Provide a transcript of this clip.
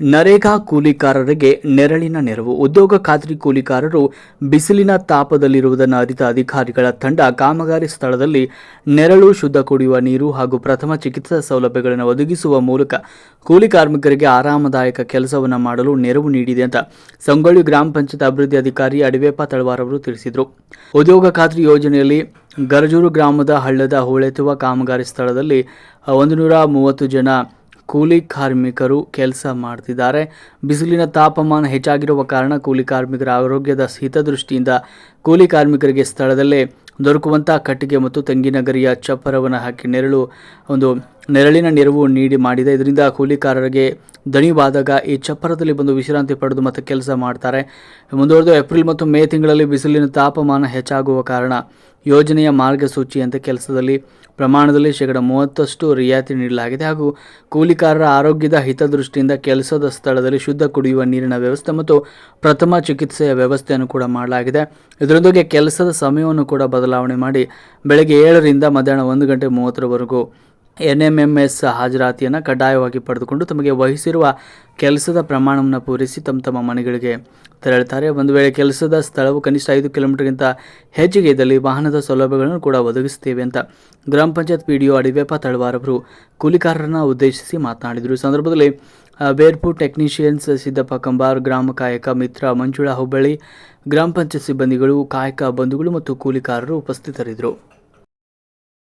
ನರೇಗಾ ಕೂಲಿಕಾರರಿಗೆ ನೆರಳಿನ ನೆರವು. ಉದ್ಯೋಗ ಖಾತ್ರಿ ಕೂಲಿಕಾರರು ಬಿಸಿಲಿನ ತಾಪದಲ್ಲಿರುವುದನ್ನು ಅರಿತ ಅಧಿಕಾರಿಗಳ ತಂಡ ಕಾಮಗಾರಿ ಸ್ಥಳದಲ್ಲಿ ನೆರಳು, ಶುದ್ಧ ಕುಡಿಯುವ ನೀರು ಹಾಗೂ ಪ್ರಥಮ ಚಿಕಿತ್ಸಾ ಸೌಲಭ್ಯಗಳನ್ನು ಒದಗಿಸುವ ಮೂಲಕ ಕೂಲಿ ಕಾರ್ಮಿಕರಿಗೆ ಆರಾಮದಾಯಕ ಕೆಲಸವನ್ನು ಮಾಡಲು ನೆರವು ನೀಡಿದೆ ಅಂತ ಸಂಗೊಳ್ಳಿ ಗ್ರಾಮ ಪಂಚಾಯತ್ ಅಭಿವೃದ್ಧಿ ಅಧಿಕಾರಿ ಅಡಿವೇಪ ತಳವಾರ್ ಅವರು ತಿಳಿಸಿದರು. ಉದ್ಯೋಗ ಖಾತ್ರಿ ಯೋಜನೆಯಲ್ಲಿ ಗರಜೂರು ಗ್ರಾಮದ ಹಳ್ಳದ ಹೂಳೆತ್ತುವ ಕಾಮಗಾರಿ ಸ್ಥಳದಲ್ಲಿ ಒಂದು ನೂರ ಮೂವತ್ತು ಜನ ಕೂಲಿ ಕಾರ್ಮಿಕರು ಕೆಲಸ ಮಾಡ್ತಿದ್ದಾರೆ. ಬಿಸಿಲಿನ ತಾಪಮಾನ ಹೆಚ್ಚಾಗಿರುವ ಕಾರಣ ಕೂಲಿ ಕಾರ್ಮಿಕರ ಆರೋಗ್ಯದ ಹಿತದೃಷ್ಟಿಯಿಂದ ಕೂಲಿ ಕಾರ್ಮಿಕರಿಗೆ ಸ್ಥಳದಲ್ಲೇ ದೊರಕುವಂಥ ಕಟ್ಟಿಗೆ ಮತ್ತು ತೆಂಗಿನ ಗರಿಯ ಚಪ್ಪರವನ್ನು ಹಾಕಿ ನೆರಳು, ಒಂದು ನೆರಳಿನ ನೆರವು ನೀಡಿ ಮಾಡಿದೆ. ಇದರಿಂದ ಕೂಲಿಕಾರರಿಗೆ ದಣಿವಾದಾಗ ಈ ಚಪ್ಪರದಲ್ಲಿ ಬಂದು ವಿಶ್ರಾಂತಿ ಪಡೆದು ಮತ್ತು ಕೆಲಸ ಮಾಡ್ತಾರೆ. ಮುಂದುವರೆದು ಏಪ್ರಿಲ್ ಮತ್ತು ಮೇ ತಿಂಗಳಲ್ಲಿ ಬಿಸಿಲಿನ ತಾಪಮಾನ ಹೆಚ್ಚಾಗುವ ಕಾರಣ ಯೋಜನೆಯ ಮಾರ್ಗಸೂಚಿಯಂತೆ ಕೆಲಸದಲ್ಲಿ ಪ್ರಮಾಣದಲ್ಲಿ ಶೇಕಡ ಮೂವತ್ತಷ್ಟು ರಿಯಾಯಿತಿ ನೀಡಲಾಗಿದೆ. ಹಾಗೂ ಕೂಲಿಕಾರರ ಆರೋಗ್ಯದ ಹಿತದೃಷ್ಟಿಯಿಂದ ಕೆಲಸದ ಸ್ಥಳದಲ್ಲಿ ಶುದ್ಧ ಕುಡಿಯುವ ನೀರಿನ ವ್ಯವಸ್ಥೆ ಮತ್ತು ಪ್ರಥಮ ಚಿಕಿತ್ಸೆಯ ವ್ಯವಸ್ಥೆಯನ್ನು ಕೂಡ ಮಾಡಲಾಗಿದೆ. ಇದರೊಂದಿಗೆ ಕೆಲಸದ ಸಮಯವನ್ನು ಕೂಡ ಬದಲಾವಣೆ ಮಾಡಿ ಬೆಳಗ್ಗೆ ಏಳರಿಂದ ಮಧ್ಯಾಹ್ನ ಒಂದು ಗಂಟೆ ಮೂವತ್ತರವರೆಗೂ ಎನ್ ಎಂ ಎಂ ಎಸ್ ಹಾಜರಾತಿಯನ್ನು ಕಡ್ಡಾಯವಾಗಿ ಪಡೆದುಕೊಂಡು ತಮಗೆ ವಹಿಸಿರುವ ಕೆಲಸದ ಪ್ರಮಾಣವನ್ನು ಪೂರೈಸಿ ತಮ್ಮ ತಮ್ಮ ಮನೆಗಳಿಗೆ ತೆರಳುತ್ತಾರೆ. ಒಂದು ವೇಳೆ ಕೆಲಸದ ಸ್ಥಳವು ಕನಿಷ್ಠ ಐದು ಕಿಲೋಮೀಟರ್ಗಿಂತ ಹೆಚ್ಚಿಗೆ ಇದ್ದಲ್ಲಿ ವಾಹನದ ಸೌಲಭ್ಯಗಳನ್ನು ಕೂಡ ಒದಗಿಸುತ್ತೇವೆ ಅಂತ ಗ್ರಾಮ panchayat P D O Adiveppa Talawar ಅವರು ಕೂಲಿಕಾರರನ್ನು ಉದ್ದೇಶಿಸಿ ಮಾತನಾಡಿದರು. ಈ ಸಂದರ್ಭದಲ್ಲಿ ಬೇರ್ಪು ಟೆಕ್ನಿಷಿಯನ್ಸ್ ಸಿದ್ದಪ್ಪ ಕಂಬಾರ್, ಗ್ರಾಮ ಕಾಯಕ ಮಿತ್ರ ಮಂಜುಳಾ ಹುಬ್ಬಳ್ಳಿ, ಗ್ರಾಮ ಪಂಚಾಯತ್ ಸಿಬ್ಬಂದಿಗಳು, ಕಾಯಕ ಬಂಧುಗಳು ಮತ್ತು ಕೂಲಿಕಾರರು ಉಪಸ್ಥಿತರಿದ್ದರು.